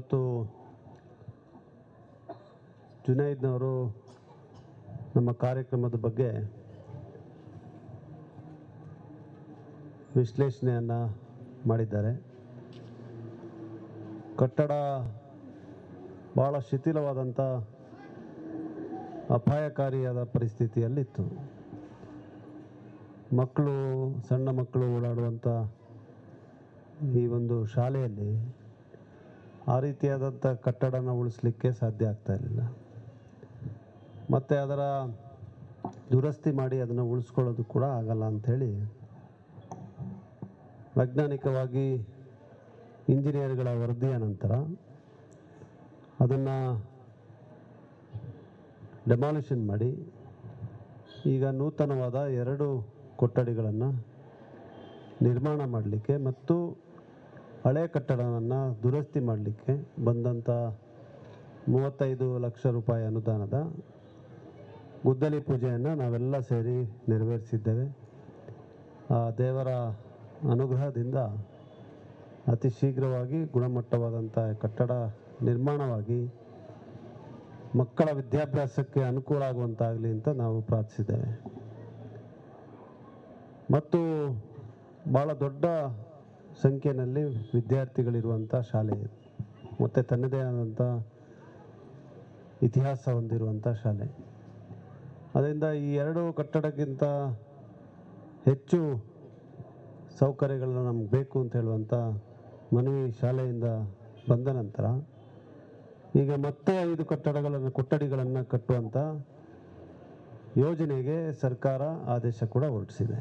ಇವತ್ತು ಜುನೈದ್ನವರು ನಮ್ಮ ಕಾರ್ಯಕ್ರಮದ ಬಗ್ಗೆ ವಿಶ್ಲೇಷಣೆಯನ್ನು ಮಾಡಿದ್ದಾರೆ. ಕಟ್ಟಡ ಭಾಳ ಶಿಥಿಲವಾದಂಥ ಅಪಾಯಕಾರಿಯಾದ ಪರಿಸ್ಥಿತಿಯಲ್ಲಿತ್ತು. ಮಕ್ಕಳು, ಸಣ್ಣ ಮಕ್ಕಳು ಓಡಾಡುವಂಥ ಈ ಒಂದು ಶಾಲೆಯಲ್ಲಿ ಆ ರೀತಿಯಾದಂಥ ಕಟ್ಟಡನ ಉಳಿಸ್ಲಿಕ್ಕೆ ಸಾಧ್ಯ ಆಗ್ತಾ ಇರಲಿಲ್ಲ. ಮತ್ತು ಅದರ ದುರಸ್ತಿ ಮಾಡಿ ಅದನ್ನು ಉಳಿಸ್ಕೊಳ್ಳೋದು ಕೂಡ ಆಗಲ್ಲ ಅಂಥೇಳಿ ವೈಜ್ಞಾನಿಕವಾಗಿ ಇಂಜಿನಿಯರ್ಗಳ ವರದಿಯ ನಂತರ ಅದನ್ನು ಡೆಮಾಲಿಷನ್ ಮಾಡಿ ಈಗ ನೂತನವಾದ ಎರಡು ಕೊಠಡಿಗಳನ್ನು ನಿರ್ಮಾಣ ಮಾಡಲಿಕ್ಕೆ ಮತ್ತು ಹಳೆ ಕಟ್ಟಡವನ್ನು ದುರಸ್ತಿ ಮಾಡಲಿಕ್ಕೆ ಬಂದಂಥ ಮೂವತ್ತೈದು ಲಕ್ಷ ರೂಪಾಯಿ ಅನುದಾನದ ಗುದ್ದಲಿ ಪೂಜೆಯನ್ನು ನಾವೆಲ್ಲ ಸೇರಿ ನೆರವೇರಿಸಿದ್ದೇವೆ. ಆ ದೇವರ ಅನುಗ್ರಹದಿಂದ ಅತಿ ಶೀಘ್ರವಾಗಿ ಗುಣಮಟ್ಟವಾದಂಥ ಕಟ್ಟಡ ನಿರ್ಮಾಣವಾಗಿ ಮಕ್ಕಳ ವಿದ್ಯಾಭ್ಯಾಸಕ್ಕೆ ಅನುಕೂಲ ಆಗುವಂತಾಗಲಿ ಅಂತ ನಾವು ಪ್ರಾರ್ಥಿಸಿದ್ದೇವೆ. ಮತ್ತು ಭಾಳ ದೊಡ್ಡ ಸಂಖ್ಯೆಯಲ್ಲಿ ವಿದ್ಯಾರ್ಥಿಗಳಿರುವಂಥ ಶಾಲೆ. ಇದು ಮತ್ತು ತನ್ನದೇ ಆದಂಥ ಇತಿಹಾಸ ಹೊಂದಿರುವಂಥ ಶಾಲೆ. ಅದರಿಂದ ಈ ಎರಡು ಕಟ್ಟಡಕ್ಕಿಂತ ಹೆಚ್ಚು ಸೌಕರ್ಯಗಳು ನಮ್ಗೆ ಬೇಕು ಅಂತ ಹೇಳುವಂಥ ಮನವಿ ಶಾಲೆಯಿಂದ ಬಂದ ನಂತರ ಈಗ ಮತ್ತೆ ಐದು ಕಟ್ಟಡಗಳನ್ನು, ಕೊಠಡಿಗಳನ್ನು ಕಟ್ಟುವಂಥ ಯೋಜನೆಗೆ ಸರ್ಕಾರ ಆದೇಶ ಕೂಡ ಹೊರಡಿಸಿದೆ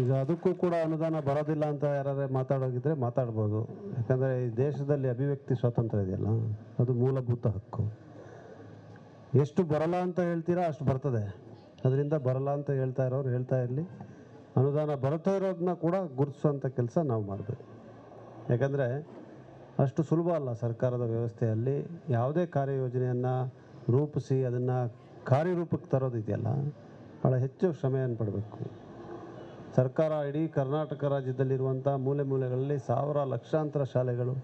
ಈಗ ಅದಕ್ಕೂ ಕೂಡ ಅನುದಾನ ಬರೋದಿಲ್ಲ ಅಂತ ಯಾರು ಮಾತಾಡೋಗಿದ್ರೆ ಮಾತಾಡ್ಬೋದು. ಯಾಕಂದರೆ ಈ ದೇಶದಲ್ಲಿ ಅಭಿವ್ಯಕ್ತಿ ಸ್ವಾತಂತ್ರ್ಯ ಇದೆಯಲ್ಲ, ಅದು ಮೂಲಭೂತ ಹಕ್ಕು. ಎಷ್ಟು ಬರಲ್ಲ ಅಂತ ಹೇಳ್ತೀರಾ ಅಷ್ಟು ಬರ್ತದೆ. ಅದರಿಂದ ಬರಲ್ಲ ಅಂತ ಹೇಳ್ತಾ ಇರೋರು ಹೇಳ್ತಾ ಇರಲಿ. ಅನುದಾನ ಬರ್ತಾ ಇರೋದನ್ನ ಕೂಡ ಗುರುತಿಸುವಂಥ ಕೆಲಸ ನಾವು ಮಾಡಬೇಕು. ಯಾಕಂದರೆ ಅಷ್ಟು ಸುಲಭ ಅಲ್ಲ ಸರ್ಕಾರದ ವ್ಯವಸ್ಥೆಯಲ್ಲಿ ಯಾವುದೇ ಕಾರ್ಯಯೋಜನೆಯನ್ನು ರೂಪಿಸಿ ಅದನ್ನು ಕಾರ್ಯರೂಪಕ್ಕೆ ತರೋದಿದೆಯಲ್ಲ ಭಾಳ ಹೆಚ್ಚು ಶ್ರಮೆಯನ್ನು ಪಡಬೇಕು. ಸರ್ಕಾರ ಇಡೀ ಕರ್ನಾಟಕ ರಾಜ್ಯದಲ್ಲಿರುವಂಥ ಮೂಲೆ ಮೂಲೆಗಳಲ್ಲಿ ಸಾವಿರ ಲಕ್ಷಾಂತರ ಶಾಲೆಗಳು,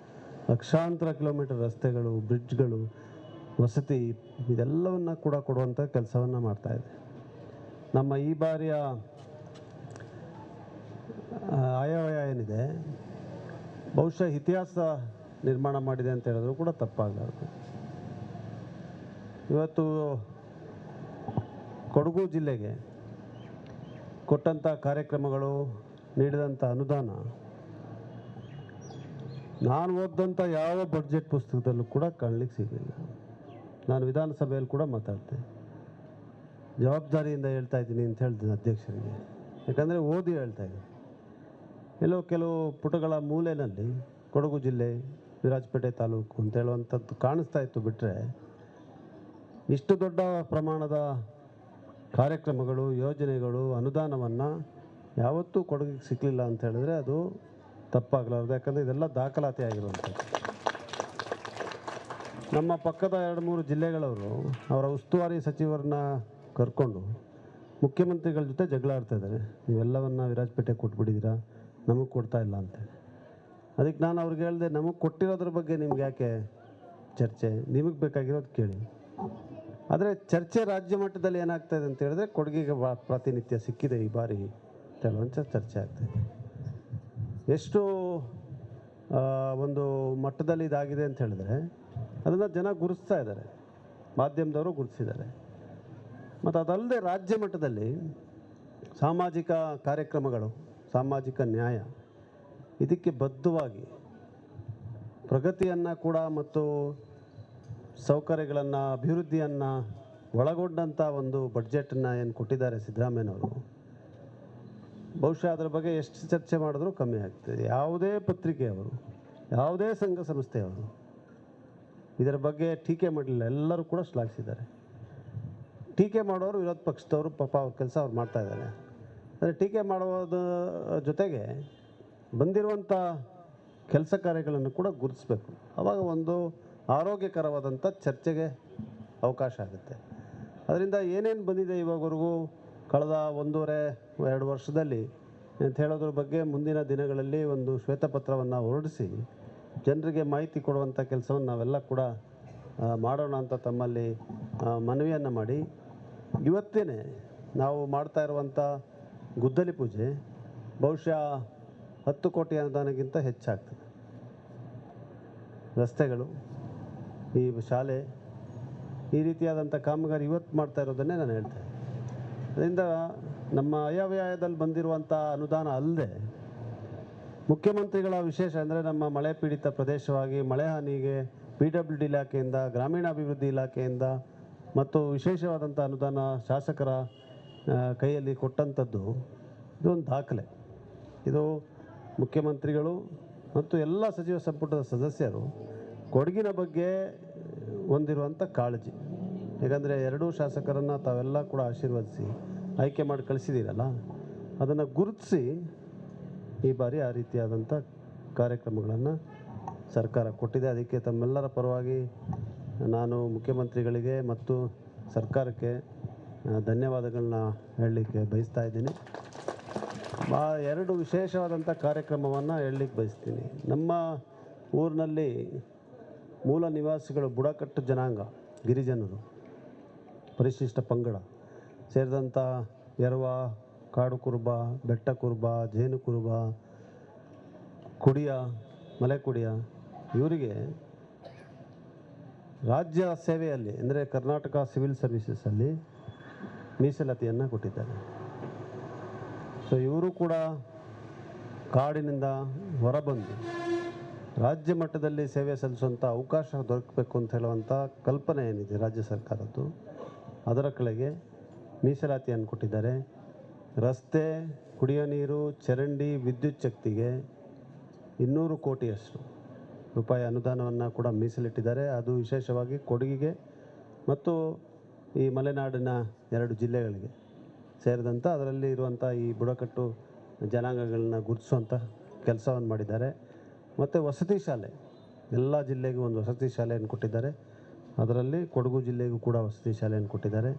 ಲಕ್ಷಾಂತರ ಕಿಲೋಮೀಟರ್ ರಸ್ತೆಗಳು, ಬ್ರಿಡ್ಜ್ಗಳು, ವಸತಿ ಇದೆಲ್ಲವನ್ನು ಕೂಡ ಕೊಡುವಂಥ ಕೆಲಸವನ್ನು ಮಾಡ್ತಾ ಇದೆ. ನಮ್ಮ ಈ ಬಾರಿಯ ಆಯವ್ಯ ಏನಿದೆ? ಬಹುಶಃ ಇತಿಹಾಸ ನಿರ್ಮಾಣ ಮಾಡಿದೆ ಅಂತ ಹೇಳಿದ್ರು ಕೂಡ ತಪ್ಪಾಗಬಾರ್ದು ಇವತ್ತು ಕೊಡಗು ಜಿಲ್ಲೆಗೆ ಕೊಟ್ಟಂಥ ಕಾರ್ಯಕ್ರಮಗಳು ನೀಡಿದಂಥ ಅನುದಾನ, ನಾನು ಓದಿದಂಥ ಯಾವ ಬಡ್ಜೆಟ್ ಪುಸ್ತಕದಲ್ಲೂ ಕೂಡ ಕಾಣಲಿಕ್ಕೆ ಸಿಗಲಿಲ್ಲ. ನಾನು ವಿಧಾನಸಭೆಯಲ್ಲಿ ಕೂಡ ಮಾತಾಡ್ತೆ ಜವಾಬ್ದಾರಿಯಿಂದ ಹೇಳ್ತಾ ಇದ್ದೀನಿ ಅಂತ ಹೇಳ್ತೀನಿ ಅಧ್ಯಕ್ಷರಿಗೆ. ಯಾಕಂದರೆ ಓದಿ ಹೇಳ್ತಾ ಇದ್ದೀನಿ ಎಲ್ಲೋ ಕೆಲವು ಪುಟಗಳ ಮೂಲೆಯಲ್ಲಿ ಕೊಡಗು ಜಿಲ್ಲೆ, ವಿರಾಜಪೇಟೆ ತಾಲೂಕು ಅಂತ ಹೇಳುವಂಥದ್ದು ಕಾಣಿಸ್ತಾ ಇತ್ತು ಬಿಟ್ಟರೆ ಇಷ್ಟು ದೊಡ್ಡ ಪ್ರಮಾಣದ ಕಾರ್ಯಕ್ರಮಗಳು, ಯೋಜನೆಗಳು, ಅನುದಾನವನ್ನು ಯಾವತ್ತೂ ಕೊಡಗಿಗೆ ಸಿಕ್ಕಲಿಲ್ಲ ಅಂತ ಹೇಳಿದ್ರೆ ಅದು ತಪ್ಪಾಗಲಾರ್ದು, ಯಾಕಂದರೆ ಇದೆಲ್ಲ ದಾಖಲಾತಿ ಆಗಿರುವಂಥದ್ದು. ನಮ್ಮ ಪಕ್ಕದ ಎರಡು ಮೂರು ಜಿಲ್ಲೆಗಳವರು ಅವರ ಉಸ್ತುವಾರಿ ಸಚಿವರನ್ನ ಕರ್ಕೊಂಡು ಮುಖ್ಯಮಂತ್ರಿಗಳ ಜೊತೆ ಜಗಳ ಆಡ್ತಾ ಇದ್ದಾರೆ. ನೀವೆಲ್ಲವನ್ನ ವಿರಾಜಪೇಟೆ ಕೊಟ್ಬಿಟ್ಟಿದ್ದೀರಾ? ನಮಗೆ ಕೊಡ್ತಾ ಇಲ್ಲ ಅಂತ ಅದಕ್ಕೆ ನಾನು ಅವ್ರಿಗೆ ಹೇಳಿದೆ, ನಮಗೆ ಕೊಟ್ಟಿರೋದ್ರ ಬಗ್ಗೆ ನಿಮ್ಗೆ ಯಾಕೆ ಚರ್ಚೆ? ನಿಮಗೆ ಬೇಕಾಗಿರೋದು ಕೇಳಿ. ಆದರೆ ಚರ್ಚೆ ರಾಜ್ಯ ಮಟ್ಟದಲ್ಲಿ ಏನಾಗ್ತಾಯಿದೆ ಅಂತ ಹೇಳಿದ್ರೆ ಕೊಡಗಿಗೆ ಬಾ ಪ್ರಾತಿನಿಧ್ಯ ಸಿಕ್ಕಿದೆ ಈ ಬಾರಿ ಅಂತ ಹೇಳುವಂಥ ಚರ್ಚೆ ಆಗ್ತಾಯಿದೆ ಎಷ್ಟು ಒಂದು ಮಟ್ಟದಲ್ಲಿ ಇದಾಗಿದೆ ಅಂತ ಹೇಳಿದ್ರೆ ಅದನ್ನು ಜನ ಗುರುತಿಸ್ತಾ ಇದ್ದಾರೆ. ಮಾಧ್ಯಮದವರು ಗುರುತಿಸಿದ್ದಾರೆ. ಮತ್ತು ಅದಲ್ಲದೆ ರಾಜ್ಯ ಮಟ್ಟದಲ್ಲಿ ಸಾಮಾಜಿಕ ಕಾರ್ಯಕ್ರಮಗಳು, ಸಾಮಾಜಿಕ ನ್ಯಾಯ ಇದಕ್ಕೆ ಬದ್ಧವಾಗಿ ಪ್ರಗತಿಯನ್ನು ಕೂಡ ಮತ್ತು ಸೌಕರ್ಯಗಳನ್ನು, ಅಭಿವೃದ್ಧಿಯನ್ನು ಒಳಗೊಂಡಂಥ ಒಂದು ಬಡ್ಜೆಟನ್ನು ಏನು ಕೊಟ್ಟಿದ್ದಾರೆ ಸಿದ್ದರಾಮಯ್ಯನವರು, ಬಹುಶಃ ಅದರ ಬಗ್ಗೆ ಎಷ್ಟು ಚರ್ಚೆ ಮಾಡಿದ್ರೂ ಕಮ್ಮಿ ಆಗ್ತದೆ. ಯಾವುದೇ ಪತ್ರಿಕೆಯವರು ಯಾವುದೇ ಸಂಘ ಸಂಸ್ಥೆಯವರು ಇದರ ಬಗ್ಗೆ ಟೀಕೆ ಮಾಡಲಿಲ್ಲ. ಎಲ್ಲರೂ ಕೂಡ ಶ್ಲಾಘಿಸಿದ್ದಾರೆ. ಟೀಕೆ ಮಾಡೋರು ವಿರೋಧ ಪಕ್ಷದವರು, ಪಾಪ ಅವ್ರ ಕೆಲಸ ಅವ್ರು ಮಾಡ್ತಾ ಇದ್ದಾರೆ. ಅಂದರೆ ಟೀಕೆ ಮಾಡೋದ ಜೊತೆಗೆ ಬಂದಿರುವಂಥ ಕೆಲಸ ಕಾರ್ಯಗಳನ್ನು ಕೂಡ ಗುರುತಿಸ್ಬೇಕು. ಆವಾಗ ಒಂದು ಆರೋಗ್ಯಕರವಾದಂಥ ಚರ್ಚೆಗೆ ಅವಕಾಶ ಆಗುತ್ತೆ. ಅದರಿಂದ ಏನೇನು ಬಂದಿದೆ ಇವಾಗವರೆಗೂ ಕಳೆದ ಒಂದೂವರೆ, ಎರಡು ವರ್ಷದಲ್ಲಿ ಅಂತ ಹೇಳೋದ್ರ ಬಗ್ಗೆ ಮುಂದಿನ ದಿನಗಳಲ್ಲಿ ಒಂದು ಶ್ವೇತಪತ್ರವನ್ನು ಹೊರಡಿಸಿ ಜನರಿಗೆ ಮಾಹಿತಿ ಕೊಡುವಂಥ ಕೆಲಸವನ್ನು ನಾವೆಲ್ಲ ಕೂಡ ಮಾಡೋಣ ಅಂತ ತಮ್ಮಲ್ಲಿ ಮನವಿಯನ್ನು ಮಾಡಿ ಇವತ್ತೇ ನಾವು ಮಾಡ್ತಾ ಇರುವಂಥ ಗುದ್ದಲಿ ಪೂಜೆ ಬಹುಶಃ ಹತ್ತು ಕೋಟಿ ಅನುದಾನಕ್ಕಿಂತ ಹೆಚ್ಚಾಗ್ತದೆ. ರಸ್ತೆಗಳು ಈ ಶಾಲೆ ಈ ರೀತಿಯಾದಂಥ ಕಾಮಗಾರಿ ಇವತ್ತು ಮಾಡ್ತಾ ಇರೋದನ್ನೇ ನಾನು ಹೇಳ್ತೇನೆ ಅದರಿಂದ ನಮ್ಮ ಅಯವ್ಯಯದಲ್ಲಿ ಬಂದಿರುವಂಥ ಅನುದಾನ ಅಲ್ಲದೆ ಮುಖ್ಯಮಂತ್ರಿಗಳ ವಿಶೇಷ ಅಂದರೆ ನಮ್ಮ ಮಳೆ ಪೀಡಿತ ಪ್ರದೇಶವಾಗಿ ಮಳೆ ಹಾನಿಗೆ ಪಿ ಡಬ್ಲ್ಯೂ ಡಿ ಇಲಾಖೆಯಿಂದ, ಗ್ರಾಮೀಣಾಭಿವೃದ್ಧಿ ಇಲಾಖೆಯಿಂದ ಮತ್ತು ವಿಶೇಷವಾದಂಥ ಅನುದಾನ ಶಾಸಕರ ಕೈಯಲ್ಲಿ ಕೊಟ್ಟಂಥದ್ದು ಇದೊಂದು ದಾಖಲೆ. ಇದು ಮುಖ್ಯಮಂತ್ರಿಗಳು ಮತ್ತು ಎಲ್ಲ ಸಚಿವ ಸಂಪುಟದ ಸದಸ್ಯರು ಕೊಡಗಿನ ಬಗ್ಗೆ ಹೊಂದಿರುವಂಥ ಕಾಳಜಿ. ಯಾಕಂದರೆ ಎರಡೂ ಶಾಸಕರನ್ನು ತಾವೆಲ್ಲ ಕೂಡ ಆಶೀರ್ವದಿಸಿ, ಆಯ್ಕೆ ಮಾಡಿ ಕಳಿಸಿದ್ದೀರಲ್ಲ ಅದನ್ನು ಗುರುತಿಸಿ ಈ ಬಾರಿ ಆ ರೀತಿಯಾದಂಥ ಕಾರ್ಯಕ್ರಮಗಳನ್ನು ಸರ್ಕಾರ ಕೊಟ್ಟಿದೆ. ಅದಕ್ಕೆ ತಮ್ಮೆಲ್ಲರ ಪರವಾಗಿ ನಾನು ಮುಖ್ಯಮಂತ್ರಿಗಳಿಗೆ ಮತ್ತು ಸರ್ಕಾರಕ್ಕೆ ಧನ್ಯವಾದಗಳನ್ನ ಹೇಳಲಿಕ್ಕೆ ಬಯಸ್ತಾ ಇದ್ದೀನಿ. ಎರಡು ವಿಶೇಷವಾದಂಥ ಕಾರ್ಯಕ್ರಮವನ್ನು ಹೇಳಲಿಕ್ಕೆ ಬಯಸ್ತೀನಿ. ನಮ್ಮ ಊರಿನಲ್ಲಿ ಮೂಲ ನಿವಾಸಿಗಳು ಬುಡಕಟ್ಟು ಜನಾಂಗ, ಗಿರಿಜನರು, ಪರಿಶಿಷ್ಟ ಪಂಗಡ ಸೇರಿದಂಥ ಎರವ, ಕಾಡು ಕುರುಬ, ಬೆಟ್ಟ ಕುರುಬ, ಜೇನು ಕುರುಬ, ಕುಡಿಯ, ಮಲೆ ಕುಡಿಯ, ಇವರಿಗೆ ರಾಜ್ಯ ಸೇವೆಯಲ್ಲಿ, ಅಂದರೆ ಕರ್ನಾಟಕ ಸಿವಿಲ್ ಸರ್ವಿಸಸಲ್ಲಿ ಮೀಸಲಾತಿಯನ್ನು ಕೊಟ್ಟಿದ್ದಾರೆ. ಸೊ ಇವರು ಕೂಡ ಕಾಡಿನಿಂದ ಹೊರಬಂದು ರಾಜ್ಯ ಮಟ್ಟದಲ್ಲಿ ಸೇವೆ ಸಲ್ಲಿಸುವಂಥ ಅವಕಾಶ ದೊರಕಬೇಕು ಅಂತ ಹೇಳುವಂಥ ಕಲ್ಪನೆ ಏನಿದೆ ರಾಜ್ಯ ಸರ್ಕಾರದ್ದು? ಅದರ ಕೆಳಗೆ ಮೀಸಲಾತಿಯನ್ನು ಕೊಟ್ಟಿದ್ದಾರೆ. ರಸ್ತೆ, ಕುಡಿಯೋ ನೀರು, ಚರಂಡಿ, ವಿದ್ಯುತ್ ಶಕ್ತಿಗೆ ಇನ್ನೂರು ಕೋಟಿಯಷ್ಟು ರೂಪಾಯಿ ಅನುದಾನವನ್ನು ಕೂಡ ಮೀಸಲಿಟ್ಟಿದ್ದಾರೆ. ಅದು ವಿಶೇಷವಾಗಿ ಕೊಡಗಿಗೆ ಮತ್ತು ಈ ಮಲೆನಾಡಿನ ಎರಡು ಜಿಲ್ಲೆಗಳಿಗೆ ಸೇರಿದಂಥ ಅದರಲ್ಲಿ ಇರುವಂಥ ಈ ಬುಡಕಟ್ಟು ಜನಾಂಗಗಳನ್ನ ಗುರುತಿಸುವಂಥ ಕೆಲಸವನ್ನು ಮಾಡಿದ್ದಾರೆ. ಮತ್ತು ವಸತಿ ಶಾಲೆ. ಎಲ್ಲ ಜಿಲ್ಲೆಗೂ ಒಂದು ವಸತಿ ಶಾಲೆಯನ್ನು ಕೊಟ್ಟಿದ್ದಾರೆ. ಅದರಲ್ಲಿ ಕೊಡಗು ಜಿಲ್ಲೆಗೂ ಕೂಡ ವಸತಿ ಶಾಲೆಯನ್ನು ಕೊಟ್ಟಿದ್ದಾರೆ.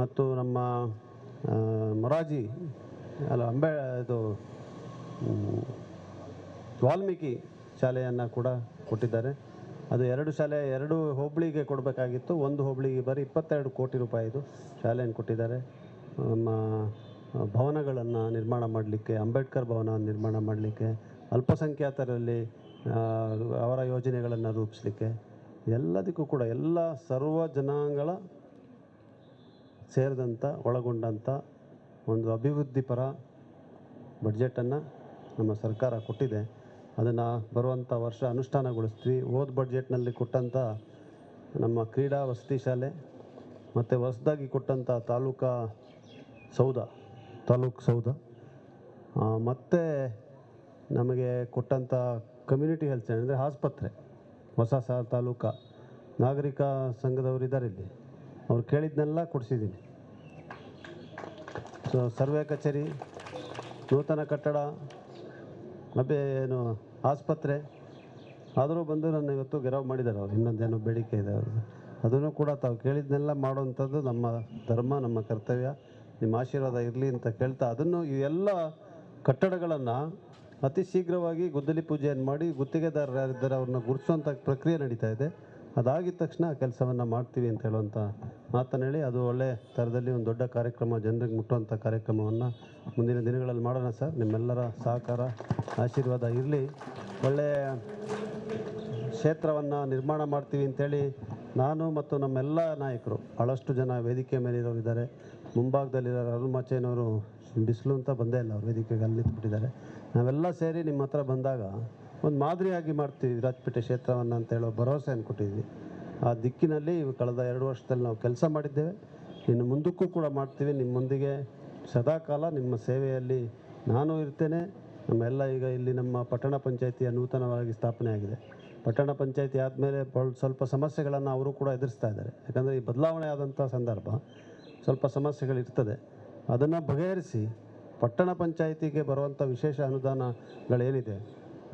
ಮತ್ತು ನಮ್ಮ ಮೊರಾಜಿ ಅಲ್ಲ, ಅಂಬೆ, ಇದು ವಾಲ್ಮೀಕಿ ಶಾಲೆಯನ್ನು ಕೂಡ ಕೊಟ್ಟಿದ್ದಾರೆ. ಅದು ಎರಡು ಶಾಲೆ, ಎರಡು ಹೋಬಳಿಗೆ ಕೊಡಬೇಕಾಗಿತ್ತು. ಒಂದು ಹೋಬಳಿಗೆ ಬರೀ ಇಪ್ಪತ್ತೆರಡು ಕೋಟಿ ರೂಪಾಯಿದು ಶಾಲೆಯನ್ನು ಕೊಟ್ಟಿದ್ದಾರೆ. ನಮ್ಮ ಭವನಗಳನ್ನು ನಿರ್ಮಾಣ ಮಾಡಲಿಕ್ಕೆ, ಅಂಬೇಡ್ಕರ್ ಭವನ ನಿರ್ಮಾಣ ಮಾಡಲಿಕ್ಕೆ ಅಲ್ಪಸಂಖ್ಯಾತರಲ್ಲಿ ಅವರ ಯೋಜನೆಗಳನ್ನು ರೂಪಿಸಲಿಕ್ಕೆ ಎಲ್ಲದಕ್ಕೂ ಕೂಡ ಎಲ್ಲ ಸರ್ವ ಜನಾಂಗಗಳ ಸೇರಿದಂಥ ಒಳಗೊಂಡಂಥ ಒಂದು ಅಭಿವೃದ್ಧಿಪರ ಬಡ್ಜೆಟನ್ನು ನಮ್ಮ ಸರ್ಕಾರ ಕೊಟ್ಟಿದೆ. ಅದನ್ನು ಬರುವಂಥ ವರ್ಷ ಅನುಷ್ಠಾನಗೊಳಿಸ್ತೀವಿ. ಹೋದ ಬಡ್ಜೆಟ್ನಲ್ಲಿ ಕೊಟ್ಟಂಥ ನಮ್ಮ ಕ್ರೀಡಾ ವಸತಿ ಶಾಲೆ ಮತ್ತು ಹೊಸದಾಗಿ ಕೊಟ್ಟಂಥ ತಾಲೂಕಾ ಸೌಧ, ತಾಲೂಕು ಸೌಧ ಮತ್ತು ನಮಗೆ ಕೊಟ್ಟಂಥ ಕಮ್ಯುನಿಟಿ ಹೆಲ್ತ್ ಸೆಂಟರ್ ಅಂದರೆ ಆಸ್ಪತ್ರೆ, ಹೊಸ ಸ ತಾಲೂಕು. ನಾಗರಿಕ ಸಂಘದವರು ಇದ್ದಾರೆ ಇಲ್ಲಿ. ಅವ್ರು ಕೇಳಿದ್ನೆಲ್ಲ ಕೊಡಿಸಿದ್ದೀನಿ. ಸೊ ಸರ್ವೆ ಕಚೇರಿ, ನೂತನ ಕಟ್ಟಡ, ಮತ್ತು ಏನು ಆಸ್ಪತ್ರೆ, ಆದರೂ ಬಂದು ನನ್ನ ಇವತ್ತು ಗೆರವು ಮಾಡಿದ್ದಾರೆ ಅವ್ರು. ಇನ್ನೊಂದೇನೋ ಬೇಡಿಕೆ ಇದೆ ಅವ್ರಿಗೆ ಅದನ್ನು ಕೂಡ ತಾವು ಕೇಳಿದ್ನೆಲ್ಲ ಮಾಡುವಂಥದ್ದು ನಮ್ಮ ಧರ್ಮ, ನಮ್ಮ ಕರ್ತವ್ಯ. ನಿಮ್ಮ ಆಶೀರ್ವಾದ ಇರಲಿ ಅಂತ ಕೇಳ್ತಾ ಅದನ್ನು ಈ ಎಲ್ಲ ಕಟ್ಟಡಗಳನ್ನು ಅತಿ ಶೀಘ್ರವಾಗಿ ಗುದ್ದಲಿ ಪೂಜೆಯನ್ನು ಮಾಡಿ ಗುತ್ತಿಗೆದಾರರು ಯಾರಿದ್ದಾರೆ ಅವ್ರನ್ನ ಗುರುತಿಸುವಂಥ ಪ್ರಕ್ರಿಯೆ ನಡೀತಾ ಇದೆ. ಅದಾಗಿದ ತಕ್ಷಣ ಕೆಲಸವನ್ನು ಮಾಡ್ತೀವಿ ಅಂತ ಹೇಳುವಂಥ ಮಾತನ್ನು ಹೇಳಿ ಅದು ಒಳ್ಳೆ ಥರದಲ್ಲಿ ಒಂದು ದೊಡ್ಡ ಕಾರ್ಯಕ್ರಮ, ಜನರಿಗೆ ಮುಟ್ಟುವಂಥ ಕಾರ್ಯಕ್ರಮವನ್ನು ಮುಂದಿನ ದಿನಗಳಲ್ಲಿ ಮಾಡೋಣ ಸರ್. ನಿಮ್ಮೆಲ್ಲರ ಸಹಕಾರ, ಆಶೀರ್ವಾದ ಇರಲಿ. ಒಳ್ಳೆಯ ಕ್ಷೇತ್ರವನ್ನು ನಿರ್ಮಾಣ ಮಾಡ್ತೀವಿ ಅಂತೇಳಿ ನಾನು ಮತ್ತು ನಮ್ಮೆಲ್ಲ ನಾಯಕರು ಭಾಳಷ್ಟು ಜನ ವೇದಿಕೆ ಮೇಲೆ ಇರೋರಿದ್ದಾರೆ ಮುಂಭಾಗದಲ್ಲಿರೋ ಅರುಣ್ ಮಾಚೇನವರು ಬಿಸಿಲು ಅಂತ ಬಂದೇ ಇಲ್ಲ, ಅವ್ರು ವೇದಿಕೆಗೆ ಅಲ್ಲಿ ನಿಂತ್ಬಿಟ್ಟಿದ್ದಾರೆ. ನಾವೆಲ್ಲ ಸೇರಿ ನಿಮ್ಮ ಹತ್ರ ಬಂದಾಗ ಒಂದು ಮಾದರಿಯಾಗಿ ಮಾಡ್ತೀವಿ ವಿರಾಜಪೇಟೆ ಕ್ಷೇತ್ರವನ್ನು ಅಂತ ಹೇಳೋ ಭರವಸೆಯನ್ನು ಕೊಟ್ಟಿದ್ವಿ. ಆ ದಿಕ್ಕಿನಲ್ಲಿ ಕಳೆದ ಎರಡು ವರ್ಷದಲ್ಲಿ ನಾವು ಕೆಲಸ ಮಾಡಿದ್ದೇವೆ. ಇನ್ನು ಮುಂದಕ್ಕೂ ಕೂಡ ಮಾಡ್ತೀವಿ. ನಿಮ್ಮೊಂದಿಗೆ ಸದಾಕಾಲ ನಿಮ್ಮ ಸೇವೆಯಲ್ಲಿ ನಾನು ಇರ್ತೇನೆ. ನಮ್ಮೆಲ್ಲ ಈಗ ಇಲ್ಲಿ ನಮ್ಮ ಪಟ್ಟಣ ಪಂಚಾಯಿತಿಯ ನೂತನವಾಗಿ ಸ್ಥಾಪನೆ ಆಗಿದೆ. ಪಟ್ಟಣ ಪಂಚಾಯಿತಿ ಆದಮೇಲೆ ಸ್ವಲ್ಪ ಸಮಸ್ಯೆಗಳನ್ನು ಅವರು ಕೂಡ ಎದುರಿಸ್ತಾ ಇದ್ದಾರೆ. ಯಾಕಂದರೆ ಈ ಬದಲಾವಣೆ ಆದಂಥ ಸಂದರ್ಭ ಸ್ವಲ್ಪ ಸಮಸ್ಯೆಗಳಿರ್ತದೆ. ಅದನ್ನು ಬಗೆಹರಿಸಿ ಪಟ್ಟಣ ಪಂಚಾಯಿತಿಗೆ ಬರುವಂಥ ವಿಶೇಷ ಅನುದಾನಗಳೇನಿದೆ,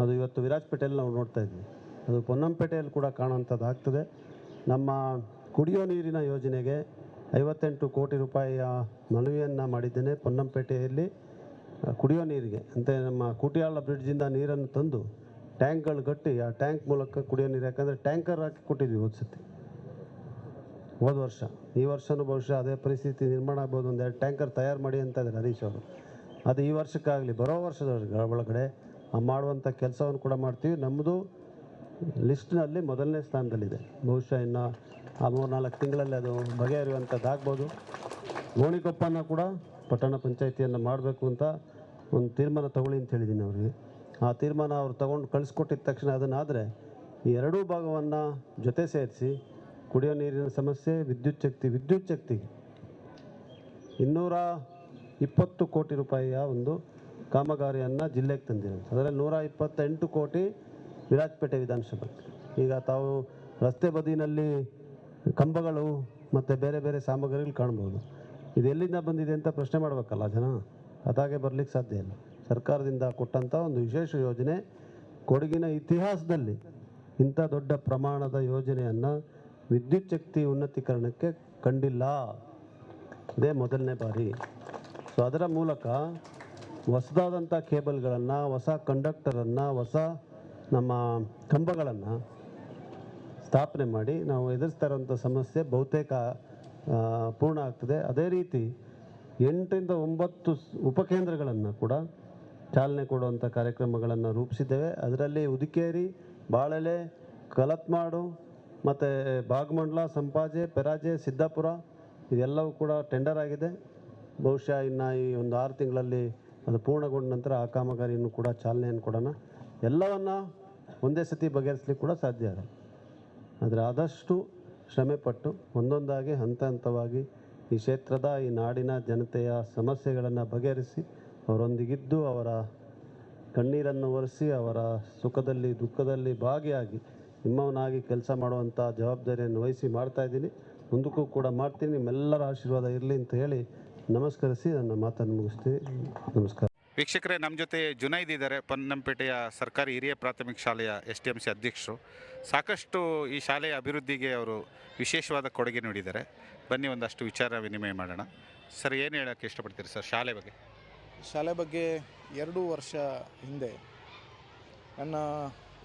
ಅದು ಇವತ್ತು ವಿರಾಜಪೇಟೆಯಲ್ಲಿ ನಾವು ನೋಡ್ತಾ ಇದ್ವಿ. ಅದು ಪೊನ್ನಂಪೇಟೆಯಲ್ಲಿ ಕೂಡ ಕಾಣುವಂಥದ್ದು ಆಗ್ತದೆ. ನಮ್ಮ ಕುಡಿಯೋ ನೀರಿನ ಯೋಜನೆಗೆ ಐವತ್ತೆಂಟು ಕೋಟಿ ರೂಪಾಯಿಯ ಮನವಿಯನ್ನು ಮಾಡಿದ್ದೇನೆ ಪೊನ್ನಂಪೇಟೆಯಲ್ಲಿ. ಕುಡಿಯೋ ನೀರಿಗೆ, ಅಂತ ನಮ್ಮ ಕುಟಿಯಾಳ ಬ್ರಿಡ್ಜಿಂದ ನೀರನ್ನು ತಂದು ಟ್ಯಾಂಕ್ಗಳು ಕಟ್ಟಿ, ಆ ಟ್ಯಾಂಕ್ ಮೂಲಕ ಕುಡಿಯೋ ನೀರು, ಯಾಕಂದರೆ ಟ್ಯಾಂಕರ್ ಹಾಕಿ ಕೊಟ್ಟಿದ್ವಿ ಹೋದ ಸತಿ ಹೋದ ವರ್ಷ. ಈ ವರ್ಷವೂ ಬಹುಶಃ ಅದೇ ಪರಿಸ್ಥಿತಿ ನಿರ್ಮಾಣ ಆಗ್ಬೋದು ಒಂದು ಎರಡು ಟ್ಯಾಂಕರ್ ತಯಾರು ಮಾಡಿ ಅಂತ ಇದ್ದಾರೆ ಹರೀಶ್ ಅವರು. ಅದು ಈ ವರ್ಷಕ್ಕಾಗಲಿ, ಬರೋ ವರ್ಷದ ಒಳಗಡೆ ಮಾಡುವಂಥ ಕೆಲಸವನ್ನು ಕೂಡ ಮಾಡ್ತೀವಿ. ನಮ್ಮದು ಲಿಸ್ಟ್ನಲ್ಲಿ ಮೊದಲನೇ ಸ್ಥಾನದಲ್ಲಿದೆ. ಬಹುಶಃ ಇನ್ನು ಆ ಮೂರು ನಾಲ್ಕು ತಿಂಗಳಲ್ಲಿ ಅದು ಬಗೆಹರಿಯುವಂಥದ್ದಾಗ್ಬೋದು ಗೋಣಿಕೊಪ್ಪನ ಕೂಡ ಪಟ್ಟಣ ಪಂಚಾಯಿತಿಯನ್ನು ಮಾಡಬೇಕು ಅಂತ ಒಂದು ತೀರ್ಮಾನ ತಗೊಳ್ಳಿ ಅಂತ ಹೇಳಿದ್ದೀನಿ ಅವ್ರಿಗೆ. ಆ ತೀರ್ಮಾನ ಅವ್ರು ತಗೊಂಡು ಕಳಿಸ್ಕೊಟ್ಟಿದ ತಕ್ಷಣ ಅದನ್ನಾದರೆ ಈ ಎರಡೂ ಭಾಗವನ್ನು ಜೊತೆ ಸೇರಿಸಿ ಕುಡಿಯೋ ನೀರಿನ ಸಮಸ್ಯೆ, ವಿದ್ಯುತ್ ಶಕ್ತಿ ವಿದ್ಯುತ್ ಶಕ್ತಿ ಇನ್ನೂರ ಇಪ್ಪತ್ತು ಕೋಟಿ ರೂಪಾಯಿಯ ಒಂದು ಕಾಮಗಾರಿಯನ್ನು ಜಿಲ್ಲೆಗೆ ತಂದಿರೋದು. ಅದರಲ್ಲಿ ನೂರ ಇಪ್ಪತ್ತೆಂಟು ಕೋಟಿ ವಿರಾಜಪೇಟೆ ವಿಧಾನಸಭೆ. ಈಗ ತಾವು ರಸ್ತೆ ಬದಿನಲ್ಲಿ ಕಂಬಗಳು ಮತ್ತು ಬೇರೆ ಬೇರೆ ಸಾಮಗ್ರಿಗಳು ಕಾಣ್ಬೋದು. ಇದು ಎಲ್ಲಿಂದ ಬಂದಿದೆ ಅಂತ ಪ್ರಶ್ನೆ ಮಾಡಬೇಕಲ್ಲ ಜನ. ಅದಾಗೆ ಬರಲಿಕ್ಕೆ ಸಾಧ್ಯ ಇಲ್ಲ. ಸರ್ಕಾರದಿಂದ ಕೊಟ್ಟಂಥ ಒಂದು ವಿಶೇಷ ಯೋಜನೆ ಕೊಡಗಿನ ಇತಿಹಾಸದಲ್ಲಿ ಇಂಥ ದೊಡ್ಡ ಪ್ರಮಾಣದ ಯೋಜನೆಯನ್ನು ವಿದ್ಯುತ್ ಶಕ್ತಿ ಉನ್ನತೀಕರಣಕ್ಕೆ ಕಂಡಿಲ್ಲ. ಇದೇ ಮೊದಲನೇ ಬಾರಿ. ಸೊ ಅದರ ಮೂಲಕ ಹೊಸದಾದಂಥ ಕೇಬಲ್ಗಳನ್ನು, ಹೊಸ ಕಂಡಕ್ಟರನ್ನು, ಹೊಸ ನಮ್ಮ ಕಂಬಗಳನ್ನು ಸ್ಥಾಪನೆ ಮಾಡಿ ನಾವು ಎದುರಿಸ್ತಾ ಇರೋಂಥ ಸಮಸ್ಯೆ ಬಹುತೇಕ ಪೂರ್ಣ ಆಗ್ತದೆ. ಅದೇ ರೀತಿ ಎಂಟರಿಂದ ಒಂಬತ್ತು ಉಪಕೇಂದ್ರಗಳನ್ನು ಕೂಡ ಚಾಲನೆ ಕೊಡುವಂಥ ಕಾರ್ಯಕ್ರಮಗಳನ್ನು ರೂಪಿಸಿದ್ದೇವೆ. ಅದರಲ್ಲಿ ಉದಿಕೇರಿ, ಬಾಳೆಲೆ, ಕಲತ್ಮಾಡು ಮತ್ತು ಭಾಗಮಂಡಲ ಸಂಪಾಜೆ, ಪೆರಾಜೆ, ಸಿದ್ದಾಪುರ ಇದೆಲ್ಲವೂ ಕೂಡ ಟೆಂಡರ್ ಆಗಿದೆ. ಬಹುಶಃ ಇನ್ನು ಈ ಒಂದು ಆರು ತಿಂಗಳಲ್ಲಿ ಅದು ಪೂರ್ಣಗೊಂಡ ನಂತರ ಆ ಕಾಮಗಾರಿಯನ್ನು ಕೂಡ ಚಾಲನೆಯನ್ನು ಕೊಡೋಣ. ಎಲ್ಲವನ್ನು ಒಂದೇ ಸತಿ ಬಗೆಹರಿಸ್ಲಿಕ್ಕೆ ಕೂಡ ಸಾಧ್ಯ ಇದೆ ಆದರೆ ಆದಷ್ಟು ಶ್ರಮೆಪಟ್ಟು ಒಂದೊಂದಾಗಿ ಹಂತ ಹಂತವಾಗಿ ಈ ಕ್ಷೇತ್ರದ, ಈ ನಾಡಿನ ಜನತೆಯ ಸಮಸ್ಯೆಗಳನ್ನು ಬಗೆಹರಿಸಿ, ಅವರೊಂದಿಗಿದ್ದು ಅವರ ಕಣ್ಣೀರನ್ನು ಒರೆಸಿ, ಅವರ ಸುಖದಲ್ಲಿ, ದುಃಖದಲ್ಲಿ ಭಾಗಿಯಾಗಿ ನಿಮ್ಮವನಾಗಿ ಕೆಲಸ ಮಾಡುವಂಥ ಜವಾಬ್ದಾರಿಯನ್ನು ವಹಿಸಿ ಮಾಡ್ತಾ ಇದ್ದೀನಿ. ಮುಂದಕ್ಕೂ ಕೂಡ ಮಾಡ್ತೀನಿ. ನಿಮ್ಮೆಲ್ಲರ ಆಶೀರ್ವಾದ ಇರಲಿ ಅಂತ ಹೇಳಿ ನಮಸ್ಕರಿಸಿ ನನ್ನ ಮಾತನ್ನು ಮುಗಿಸ್ತೀನಿ ನಮಸ್ಕಾರ. ವೀಕ್ಷಕರೇ ನಮ್ಮ ಜೊತೆ ಜುನೈದ್ ಇದ್ದಾರೆ. ಪನ್ನಂಪೇಟೆಯ ಸರ್ಕಾರಿ ಹಿರಿಯ ಪ್ರಾಥಮಿಕ ಶಾಲೆಯ ಎಸ್ ಟಿ ಎಂ ಸಿ ಅಧ್ಯಕ್ಷರು. ಸಾಕಷ್ಟು ಈ ಶಾಲೆಯ ಅಭಿವೃದ್ಧಿಗೆ ಅವರು ವಿಶೇಷವಾದ ಕೊಡುಗೆ ನೀಡಿದ್ದಾರೆ. ಬನ್ನಿ ಒಂದಷ್ಟು ವಿಚಾರ ವಿನಿಮಯ ಮಾಡೋಣ. ಸರ್ ಏನು ಹೇಳೋಕ್ಕೆ ಇಷ್ಟಪಡ್ತೀರಿ ಸರ್ ಶಾಲೆ ಬಗ್ಗೆ? ಶಾಲೆ ಬಗ್ಗೆ ಎರಡು ವರ್ಷ ಹಿಂದೆ ನನ್ನ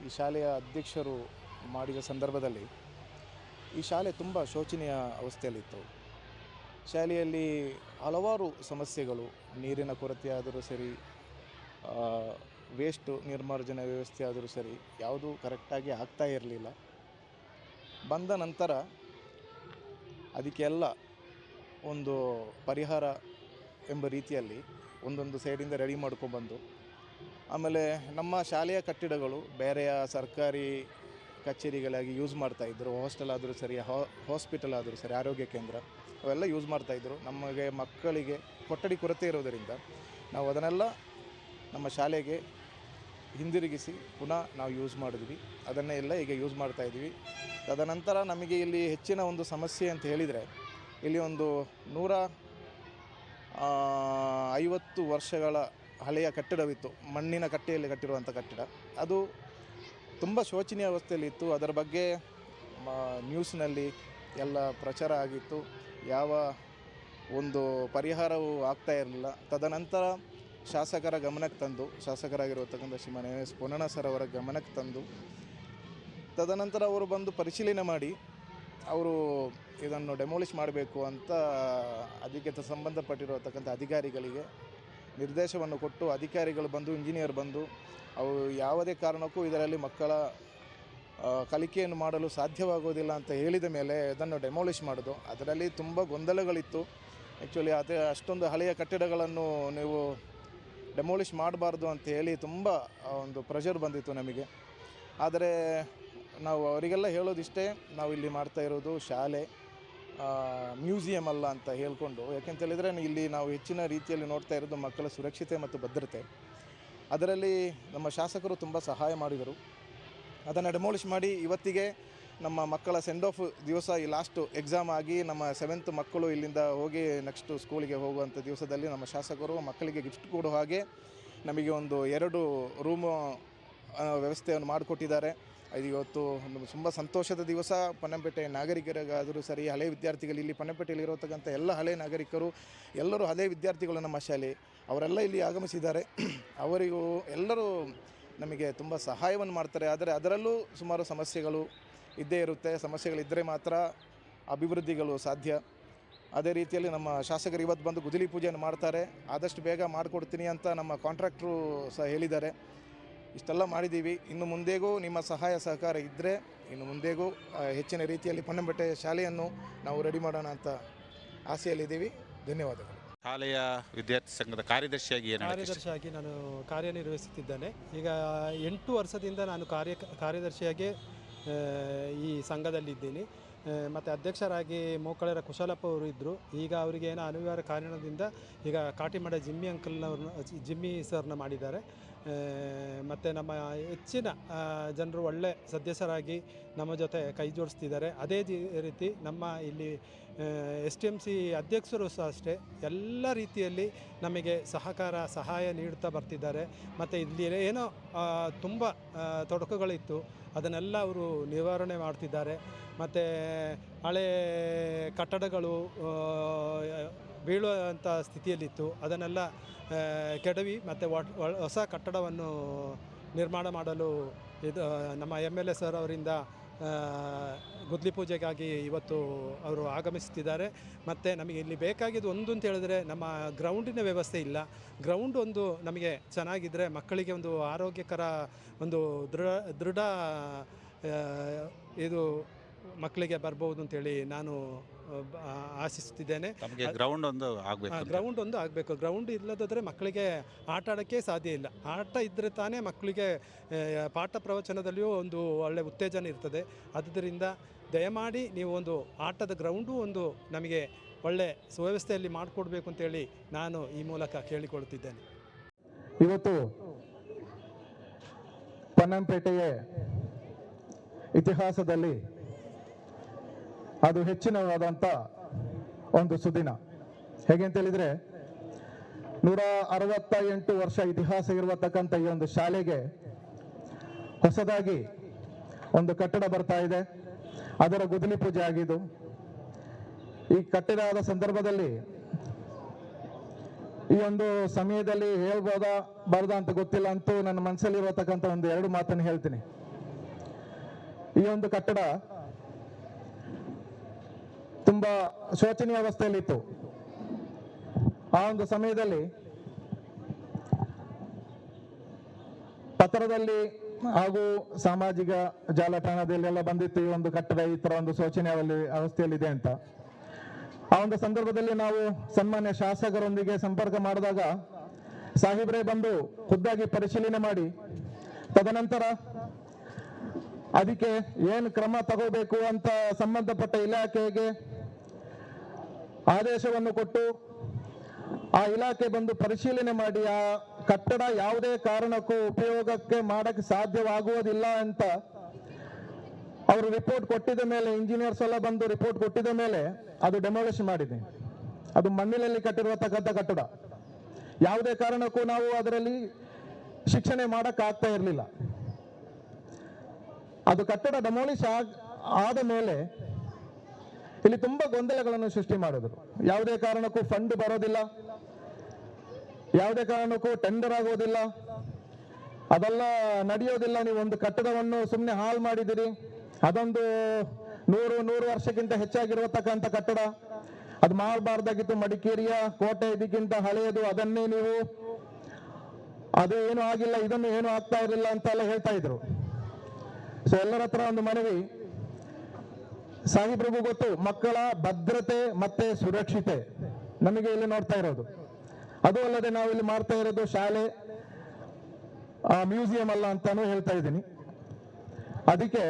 ಈ ಶಾಲೆಯ ಅಧ್ಯಕ್ಷರು ಮಾಡಿದ ಸಂದರ್ಭದಲ್ಲಿ ಈ ಶಾಲೆ ತುಂಬ ಶೋಚನೀಯ ಅವಸ್ಥೆಯಲ್ಲಿತ್ತು. ಶಾಲೆಯಲ್ಲಿ ಹಲವಾರು ಸಮಸ್ಯೆಗಳು, ನೀರಿನ ಕೊರತೆ ಆದರೂ ಸರಿ ವೇಸ್ಟು ನಿರ್ಮಾರ್ಜನೆ ವ್ಯವಸ್ಥೆ ಆದರೂ ಸರಿ ಯಾವುದೂ ಕರೆಕ್ಟಾಗಿ ಆಗ್ತಾ ಇರಲಿಲ್ಲ. ಬಂದ ನಂತರ ಅದಕ್ಕೆಲ್ಲ ಒಂದು ಪರಿಹಾರ ಎಂಬ ರೀತಿಯಲ್ಲಿ ಒಂದೊಂದು ಸೈಡಿಂದ ರೆಡಿ ಮಾಡ್ಕೊಂಡ್ಬಂದು ಆಮೇಲೆ ನಮ್ಮ ಶಾಲೆಯ ಕಟ್ಟಡಗಳು ಬೇರೆಯ ಸರ್ಕಾರಿ ಕಚೇರಿಗಳಾಗಿ ಯೂಸ್ ಮಾಡ್ತಾಯಿದ್ರು ಹಾಸ್ಟೆಲ್ ಆದರೂ ಸರಿ ಹಾಸ್ಪಿಟಲ್ ಆದರೂ ಸರಿ, ಆರೋಗ್ಯ ಕೇಂದ್ರ. ಅವೆಲ್ಲ ಯೂಸ್ ಮಾಡ್ತಾಯಿದ್ರು ನಮಗೆ ಮಕ್ಕಳಿಗೆ ಕೊಠಡಿ ಕೊರತೆ ಇರೋದರಿಂದ ನಾವು ಅದನ್ನೆಲ್ಲ ನಮ್ಮ ಶಾಲೆಗೆ ಹಿಂದಿರುಗಿಸಿ ಪುನಃ ನಾವು ಯೂಸ್ ಮಾಡಿದ್ವಿ. ಅದನ್ನೇ ಎಲ್ಲ ಈಗ ಯೂಸ್ ಮಾಡ್ತಾಯಿದ್ವಿ ತದನಂತರ ನಮಗೆ ಇಲ್ಲಿ ಹೆಚ್ಚಿನ ಒಂದು ಸಮಸ್ಯೆ ಅಂತ ಹೇಳಿದರೆ, ಇಲ್ಲಿ ಒಂದು ನೂರ ಐವತ್ತು ವರ್ಷಗಳ ಹಳೆಯ ಕಟ್ಟಡವಿತ್ತು. ಮಣ್ಣಿನ ಕಟ್ಟೆಯಲ್ಲಿ ಕಟ್ಟಿರುವಂಥ ಕಟ್ಟಡ. ಅದು ತುಂಬ ಶೋಚನೀಯ ಅವಸ್ಥೆಯಲ್ಲಿತ್ತು ಅದರ ಬಗ್ಗೆ ನ್ಯೂಸ್ನಲ್ಲಿ ಎಲ್ಲ ಪ್ರಚಾರ ಆಗಿತ್ತು. ಯಾವ ಒಂದು ಪರಿಹಾರವೂ ಆಗ್ತಾ ಇರಲಿಲ್ಲ. ತದನಂತರ ಶಾಸಕರ ಗಮನಕ್ಕೆ ತಂದು ಶಾಸಕರಾಗಿರತಕ್ಕಂಥ ಶ್ರೀಮಾನ್ ಎಸ್ ಪೊನ್ನಣ ಸರ್ ಅವರ ಗಮನಕ್ಕೆ ತಂದು, ತದನಂತರ ಅವರು ಬಂದು ಪರಿಶೀಲನೆ ಮಾಡಿ, ಅವರು ಇದನ್ನು ಡೆಮೋಲಿಷ್ ಮಾಡಬೇಕು ಅಂತ ಅದಕ್ಕೆ ಸಂಬಂಧಪಟ್ಟಿರತಕ್ಕಂಥ ಅಧಿಕಾರಿಗಳಿಗೆ ನಿರ್ದೇಶವನ್ನು ಕೊಟ್ಟು, ಅಧಿಕಾರಿಗಳು ಬಂದು, ಇಂಜಿನಿಯರ್ ಬಂದು ಅವರು ಯಾವುದೇ ಕಾರಣಕ್ಕೂ ಇದರಲ್ಲಿ ಮಕ್ಕಳ ಕಲಿಕೆಯನ್ನು ಮಾಡಲು ಸಾಧ್ಯವಾಗುವುದಿಲ್ಲ ಅಂತ ಹೇಳಿದ ಮೇಲೆ ಅದನ್ನು ಡೆಮೋಲಿಷ್ ಮಾಡೋದು. ಅದರಲ್ಲಿ ತುಂಬ ಗೊಂದಲಗಳಿತ್ತು. ಆ್ಯಕ್ಚುಲಿ ಅದೇ ಅಷ್ಟೊಂದು ಹಳೆಯ ಕಟ್ಟಡಗಳನ್ನು ನೀವು ಡೆಮೋಲಿಷ್ ಮಾಡಬಾರ್ದು ಅಂತ ಹೇಳಿ ತುಂಬ ಒಂದು ಪ್ರೆಷರ್ ಬಂದಿತ್ತು ನಮಗೆ. ಆದರೆ ನಾವು ಅವರಿಗೆಲ್ಲ ಹೇಳೋದಿಷ್ಟೇ, ನಾವು ಇಲ್ಲಿ ಮಾಡ್ತಾ ಇರೋದು ಶಾಲೆ ಮ್ಯೂಸಿಯಂ ಅಲ್ಲ ಅಂತ ಹೇಳ್ಕೊಂಡು. ಯಾಕೆಂತ ಹೇಳಿದರೆ ಇಲ್ಲಿ ನಾವು ಹೆಚ್ಚಿನ ರೀತಿಯಲ್ಲಿ ನೋಡ್ತಾ ಇರೋದು ಮಕ್ಕಳ ಸುರಕ್ಷತೆ ಮತ್ತು ಭದ್ರತೆ. ಅದರಲ್ಲಿ ನಮ್ಮ ಶಾಸಕರು ತುಂಬ ಸಹಾಯ ಮಾಡಿದರು. ಅದನ್ನು ಡೆಮೋಲಿಷ್ ಮಾಡಿ ಇವತ್ತಿಗೆ ನಮ್ಮ ಮಕ್ಕಳ ಸೆಂಡ್ ಆಫ್ ದಿವಸ ಈ ಲಾಸ್ಟು ಎಕ್ಸಾಮ್ ಆಗಿ ನಮ್ಮ ಸೆವೆಂತ್ ಮಕ್ಕಳು ಇಲ್ಲಿಂದ ಹೋಗಿ ನೆಕ್ಸ್ಟು ಸ್ಕೂಲಿಗೆ ಹೋಗುವಂಥ ದಿವಸದಲ್ಲಿ ನಮ್ಮ ಶಾಸಕರು ಮಕ್ಕಳಿಗೆ ಗಿಫ್ಟ್ ಕೊಡೋ ಹಾಗೆ ನಮಗೆ ಒಂದು ಎರಡು ರೂಮು ವ್ಯವಸ್ಥೆಯನ್ನು ಮಾಡಿಕೊಟ್ಟಿದ್ದಾರೆ. ಇದು ಇವತ್ತು ಒಂದು ತುಂಬ ಸಂತೋಷದ ದಿವಸ. ಪನ್ನಂಪೇಟೆ ನಾಗರಿಕರಿಗಾದರೂ ಸರಿ, ಹಳೆ ವಿದ್ಯಾರ್ಥಿಗಳು ಇಲ್ಲಿ ಪನ್ನಂಪೇಟೆಯಲ್ಲಿರೋತಕ್ಕಂಥ ಎಲ್ಲ ಹಳೆ ನಾಗರಿಕರು, ಎಲ್ಲರೂ ಹಳೆ ವಿದ್ಯಾರ್ಥಿಗಳು ನಮ್ಮ ಶಾಲೆ. ಅವರೆಲ್ಲ ಇಲ್ಲಿ ಆಗಮಿಸಿದ್ದಾರೆ. ಅವರಿಗೂ ಎಲ್ಲರೂ ನಮಗೆ ತುಂಬ ಸಹಾಯವನ್ನು ಮಾಡ್ತಾರೆ. ಆದರೆ ಅದರಲ್ಲೂ ಸುಮಾರು ಸಮಸ್ಯೆಗಳು ಇದ್ದೇ ಇರುತ್ತೆ. ಸಮಸ್ಯೆಗಳಿದ್ದರೆ ಮಾತ್ರ ಅಭಿವೃದ್ಧಿಗಳು ಸಾಧ್ಯ. ಅದೇ ರೀತಿಯಲ್ಲಿ ನಮ್ಮ ಶಾಸಕರು ಇವತ್ತು ಬಂದು ಗುದಿಲಿ ಪೂಜೆಯನ್ನು ಮಾಡ್ತಾರೆ. ಆದಷ್ಟು ಬೇಗ ಮಾಡಿಕೊಡ್ತೀನಿ ಅಂತ ನಮ್ಮ ಕಾಂಟ್ರಾಕ್ಟ್ರು ಸಹ ಹೇಳಿದ್ದಾರೆ. ಇಷ್ಟೆಲ್ಲ ಮಾಡಿದ್ದೀವಿ. ಇನ್ನು ಮುಂದೆಗೂ ನಿಮ್ಮ ಸಹಾಯ ಸಹಕಾರ ಇದ್ದರೆ ಇನ್ನು ಮುಂದೆಗೂ ಹೆಚ್ಚಿನ ರೀತಿಯಲ್ಲಿ ಪಣ್ಣಂಬೆಟ್ಟೆ ಶಾಲೆಯನ್ನು ನಾವು ರೆಡಿ ಮಾಡೋಣ ಅಂತ ಆಸೆಯಲ್ಲಿದ್ದೀವಿ. ಧನ್ಯವಾದಗಳು. ಶಾಲೆಯ ವಿದ್ಯಾರ್ಥಿ ಸಂಘದ ಕಾರ್ಯದರ್ಶಿಯಾಗಿ ಕಾರ್ಯದರ್ಶಿಯಾಗಿ ನಾನು ಕಾರ್ಯನಿರ್ವಹಿಸುತ್ತಿದ್ದೇನೆ. ಈಗ ಎಂಟು ವರ್ಷದಿಂದ ನಾನು ಕಾರ್ಯ ಕಾರ್ಯದರ್ಶಿಯಾಗಿ ಈ ಸಂಘದಲ್ಲಿದ್ದೀನಿ. ಮತ್ತು ಅಧ್ಯಕ್ಷರಾಗಿ ಮೋಕಳರ ಕುಶಲಪ್ಪ ಅವರು ಇದ್ದರು ಈಗ ಅವರಿಗೆ ಏನೋ ಅನಿವಾರ್ಯ ಕಾರಣದಿಂದ ಈಗ ಕಾಟಿಮಡ ಜಿಮ್ಮಿ ಅಂಕಲ್ನವ್ರನ್ನ, ಜಿಮ್ಮಿ ಸರ್ನ ಮಾಡಿದ್ದಾರೆ. ಮತ್ತು ನಮ್ಮ ಹೆಚ್ಚಿನ ಜನರು ಒಳ್ಳೆ ಸದಸ್ಯರಾಗಿ ನಮ್ಮ ಜೊತೆ ಕೈ ಜೋಡಿಸ್ತಿದ್ದಾರೆ. ಅದೇ ರೀತಿ ನಮ್ಮ ಇಲ್ಲಿ ಎಸ್ ಟಿ ಎಂ ಸಿ ಅಧ್ಯಕ್ಷರು ಸಹ ಅಷ್ಟೇ ಎಲ್ಲ ರೀತಿಯಲ್ಲಿ ನಮಗೆ ಸಹಕಾರ, ಸಹಾಯ ನೀಡುತ್ತಾ ಬರ್ತಿದ್ದಾರೆ. ಮತ್ತು ಇಲ್ಲಿ ಏನೋ ತುಂಬ ತೊಡಕುಗಳಿತ್ತು. ಅದನ್ನೆಲ್ಲ ಅವರು ನಿವಾರಣೆ ಮಾಡ್ತಿದ್ದಾರೆ. ಮತ್ತು ಹಳೆ ಕಟ್ಟಡಗಳು ಬೀಳುವಂಥ ಸ್ಥಿತಿಯಲ್ಲಿತ್ತು. ಅದನ್ನೆಲ್ಲ ಕೆಡವಿ ಮತ್ತು ಹೊಸ ಕಟ್ಟಡವನ್ನು ನಿರ್ಮಾಣ ಮಾಡಲು ಇದು, ನಮ್ಮ ಎಂ ಎಲ್ ಎ ಸರ್ ಅವರಿಂದ ಗುದ್ಲಿ ಪೂಜೆಗಾಗಿ ಇವತ್ತು ಅವರು ಆಗಮಿಸುತ್ತಿದ್ದಾರೆ. ಮತ್ತು ನಮಗೆ ಇಲ್ಲಿ ಬೇಕಾಗಿದ್ದು ಒಂದು ಅಂತ ಹೇಳಿದ್ರೆ ನಮ್ಮ ಗ್ರೌಂಡಿನ ವ್ಯವಸ್ಥೆ ಇಲ್ಲ. ಗ್ರೌಂಡ್ ಒಂದು ನಮಗೆ ಚೆನ್ನಾಗಿದ್ದರೆ ಮಕ್ಕಳಿಗೆ ಒಂದು ಆರೋಗ್ಯಕರ ಒಂದು ದೃಢ ದೃಢ ಇದು ಮಕ್ಕಳಿಗೆ ಬರ್ಬೋದು ಅಂತೇಳಿ ನಾನು ಆಶಿಸುತ್ತಿದ್ದೇನೆ ತಮಗೆ ಗ್ರೌಂಡ್ ಒಂದು ಆಗಬೇಕು ಗ್ರೌಂಡ್ ಒಂದು ಆಗಬೇಕು. ಗ್ರೌಂಡ್ ಇಲ್ಲದಿದ್ದರೆ ಮಕ್ಕಳಿಗೆ ಆಟ ಆಡೋಕ್ಕೆ ಸಾಧ್ಯ ಇಲ್ಲ. ಆಟ ಇದ್ದರೆ ತಾನೇ ಮಕ್ಕಳಿಗೆ ಪಾಠ ಪ್ರವಚನದಲ್ಲಿಯೂ ಒಂದು ಒಳ್ಳೆ ಉತ್ತೇಜನ ಇರ್ತದೆ. ಆದ್ದರಿಂದ ದಯಮಾಡಿ ನೀವು ಒಂದು ಆಟದ ಗ್ರೌಂಡು ಒಂದು ನಮಗೆ ಒಳ್ಳೆ ಸುವ್ಯವಸ್ಥೆಯಲ್ಲಿ ಮಾಡಿಕೊಡ್ಬೇಕು ಅಂತೇಳಿ ನಾನು ಈ ಮೂಲಕ ಕೇಳಿಕೊಳ್ಳುತ್ತಿದ್ದೇನೆ. ಇವತ್ತು ಪನ್ನಂಪೇಟೆಯ ಇತಿಹಾಸದಲ್ಲಿ ಅದು ಹೆಚ್ಚಿನವಾದಂಥ ಒಂದು ಸುದಿನ. ಹೇಗೆ ಅಂತ ಹೇಳಿದ್ರೆ, ನೂರ ಅರವತ್ತ ಎಂಟು ವರ್ಷ ಇತಿಹಾಸ ಇರತಕ್ಕಂಥ ಈ ಒಂದು ಶಾಲೆಗೆ ಹೊಸದಾಗಿ ಒಂದು ಕಟ್ಟಡ ಬರ್ತಾ ಇದೆ. ಅದರ ಗುದಲಿ ಪೂಜೆ ಆಗಿದ್ದು, ಈ ಕಟ್ಟಡ ಸಂದರ್ಭದಲ್ಲಿ ಈ ಒಂದು ಸಮಯದಲ್ಲಿ ಹೇಳ್ಬೋದಾ, ಬಾರ್ದ ಅಂತ ಗೊತ್ತಿಲ್ಲ ಅಂತೂ ನನ್ನ ಮನಸ್ಸಲ್ಲಿ ಇರತಕ್ಕಂಥ ಒಂದು ಎರಡು ಮಾತನ್ನು ಹೇಳ್ತೀನಿ. ಈ ಒಂದು ಕಟ್ಟಡ ತುಂಬಾ ಶೋಚನೀಯ ಅವಸ್ಥೆಯಲ್ಲಿತ್ತು. ಆ ಒಂದು ಸಮಯದಲ್ಲಿ ಪತ್ರದಲ್ಲಿ ಹಾಗೂ ಸಾಮಾಜಿಕ ಜಾಲತಾಣದಲ್ಲೆಲ್ಲ ಬಂದಿತ್ತು ಈ ಒಂದು ಕಟ್ಟಡ, ಈ ತರ ಒಂದು ಶೋಚನೀಯ ಅವಸ್ಥೆಯಲ್ಲಿದೆ ಅಂತ. ಆ ಒಂದು ಸಂದರ್ಭದಲ್ಲಿ ನಾವು ಸನ್ಮಾನ್ಯ ಶಾಸಕರೊಂದಿಗೆ ಸಂಪರ್ಕ ಮಾಡಿದಾಗ ಸಾಹೇಬ್ರೇ ಬಂದು ಖುದ್ದಾಗಿ ಪರಿಶೀಲನೆ ಮಾಡಿ. ತದನಂತರ ಅದಕ್ಕೆ ಏನು ಕ್ರಮ ತಗೋಬೇಕು ಅಂತ ಸಂಬಂಧಪಟ್ಟ ಇಲಾಖೆಗೆ ಆದೇಶವನ್ನು ಕೊಟ್ಟು ಆ ಇಲಾಖೆ ಬಂದು ಪರಿಶೀಲನೆ ಮಾಡಿ, ಆ ಕಟ್ಟಡ ಯಾವುದೇ ಕಾರಣಕ್ಕೂ ಉಪಯೋಗಕ್ಕೆ ಮಾಡಕ್ಕೆ ಸಾಧ್ಯವಾಗುವುದಿಲ್ಲ ಅಂತ ಅವರು ರಿಪೋರ್ಟ್ ಕೊಟ್ಟಿದ ಮೇಲೆ ಇಂಜಿನಿಯರ್ಸ್ ಎಲ್ಲ ಬಂದು ರಿಪೋರ್ಟ್ ಕೊಟ್ಟಿದ ಮೇಲೆ ಅದು ಡೆಮಾಲಿಷ್ ಮಾಡಿದೆ. ಅದು ಮಣ್ಣಿನಲ್ಲಿ ಕಟ್ಟಿರತಕ್ಕಂಥ ಕಟ್ಟಡ. ಯಾವುದೇ ಕಾರಣಕ್ಕೂ ನಾವು ಅದರಲ್ಲಿ ಶಿಕ್ಷಣ ಮಾಡಕ್ಕೆ ಆಗ್ತಾ ಇರಲಿಲ್ಲ. ಅದು ಕಟ್ಟಡ ಡೆಮೊಲಿಷ್ ಆದ ಮೇಲೆ ಇಲ್ಲಿ ತುಂಬಾ ಗೊಂದಲಗಳನ್ನು ಸೃಷ್ಟಿ ಮಾಡಿದ್ರು. ಯಾವುದೇ ಕಾರಣಕ್ಕೂ ಫಂಡ್ ಬರೋದಿಲ್ಲ. ಯಾವುದೇ ಕಾರಣಕ್ಕೂ ಟೆಂಡರ್ ಆಗೋದಿಲ್ಲ. ಅದೆಲ್ಲ ನಡೆಯೋದಿಲ್ಲ. ನೀವು ಒಂದು ಕಟ್ಟಡವನ್ನು ಸುಮ್ಮನೆ ಹಾಳು ಮಾಡಿದಿರಿ ಅದೊಂದು ನೂರು ನೂರು ವರ್ಷಕ್ಕಿಂತ ಹೆಚ್ಚಾಗಿರತಕ್ಕಂಥ ಕಟ್ಟಡ. ಅದು ಮಾಡಬಾರ್ದಾಗಿತ್ತು ಮಡಿಕೇರಿಯ ಕೋಟೆ ಇದಕ್ಕಿಂತ ಹಳೆಯದು. ಅದನ್ನೇ ನೀವು ಅದು ಏನು ಆಗಿಲ್ಲ. ಇದನ್ನು ಏನು ಆಗ್ತಾ ಇರಲಿಲ್ಲ ಅಂತ ಎಲ್ಲ ಹೇಳ್ತಾ ಇದ್ರು. ಸೊ ಎಲ್ಲರ ಹತ್ರ ಒಂದು ಮನವಿ. ಸಾಹೇಬ್ರಿಗೂ ಗೊತ್ತು, ಮಕ್ಕಳ ಭದ್ರತೆ ಮತ್ತೆ ಸುರಕ್ಷತೆ. ನಮಗೆ ಇಲ್ಲಿ ನೋಡ್ತಾ ಇರೋದು. ಅದು ಅಲ್ಲದೆ ನಾವು ಇಲ್ಲಿ ಮಾಡ್ತಾ ಇರೋದು ಶಾಲೆ ಮ್ಯೂಸಿಯಂ ಅಲ್ಲ ಅಂತಾನು ಹೇಳ್ತಾ ಇದ್ದೀನಿ. ಅದಕ್ಕೆ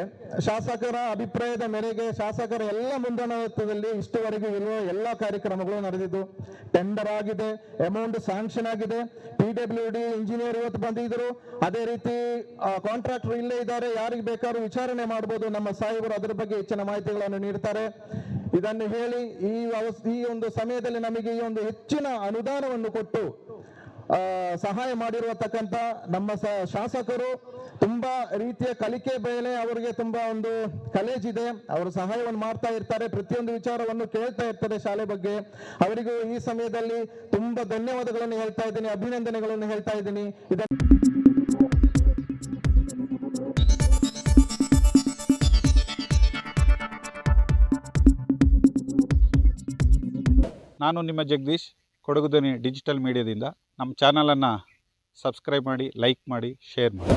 ಶಾಸಕರ ಅಭಿಪ್ರಾಯದ ಮೇರೆಗೆ ಶಾಸಕರ ಎಲ್ಲ ಮುಂದಾಳತ್ವದಲ್ಲಿ ಇಷ್ಟುವರೆಗೂ ಇರುವ ಎಲ್ಲ ಕಾರ್ಯಕ್ರಮಗಳು ನಡೆದಿದ್ದು ಟೆಂಡರ್ ಆಗಿದೆ ಅಮೌಂಟ್ ಸ್ಯಾಂಕ್ಷನ್ ಆಗಿದೆ ಪಿ ಡಬ್ಲ್ಯೂ ಡಿ ಇಂಜಿನಿಯರ್ ಇವತ್ತು ಬಂದಿದ್ರು. ಅದೇ ರೀತಿ ಕಾಂಟ್ರಾಕ್ಟರ್ ಇಲ್ಲೇ ಇದ್ದಾರೆ, ಯಾರಿಗೆ ಬೇಕಾದ್ರೂ ವಿಚಾರಣೆ ಮಾಡಬಹುದು ನಮ್ಮ ಸಾಹೇಬರು ಅದರ ಬಗ್ಗೆ ಹೆಚ್ಚಿನ ಮಾಹಿತಿಗಳನ್ನು ನೀಡ್ತಾರೆ. ಇದನ್ನು ಹೇಳಿ, ಈ ಈ ಒಂದು ಸಮಯದಲ್ಲಿ ನಮಗೆ ಈ ಒಂದು ಹೆಚ್ಚಿನ ಅನುದಾನವನ್ನು ಕೊಟ್ಟು ಸಹಾಯ ಮಾಡಿರುವತಕ್ಕಂಥ ನಮ್ಮ ಶಾಸಕರು ತುಂಬಾ ರೀತಿಯ ಕಲಿಕೆ ಮೇಲೆ ಅವರಿಗೆ ತುಂಬಾ ಒಂದು ಕಲೇಜ್ ಇದೆ. ಅವರು ಸಹಾಯವನ್ನು ಮಾಡ್ತಾ ಇರ್ತಾರೆ. ಪ್ರತಿಯೊಂದು ವಿಚಾರವನ್ನು ಕೇಳ್ತಾ ಇರ್ತಾರೆ ಶಾಲೆ ಬಗ್ಗೆ. ಅವರಿಗೂ ಈ ಸಮಯದಲ್ಲಿ ತುಂಬಾ ಧನ್ಯವಾದಗಳನ್ನು ಹೇಳ್ತಾ ಇದ್ದೀನಿ. ಅಭಿನಂದನೆಗಳನ್ನು ಹೇಳ್ತಾ ಇದ್ದೀನಿ. ಇದನ್ನು ನಾನು ನಿಮ್ಮ ಜಗದೀಶ್ ಕೊಡಗುದನಿ ಡಿಜಿಟಲ್ ಮೀಡಿಯಾದಿಂದ ನಮ್ಮ ಚಾನಲನ್ನು ಸಬ್ಸ್ಕ್ರೈಬ್ ಮಾಡಿ ಲೈಕ್ ಮಾಡಿ ಶೇರ್ ಮಾಡಿ.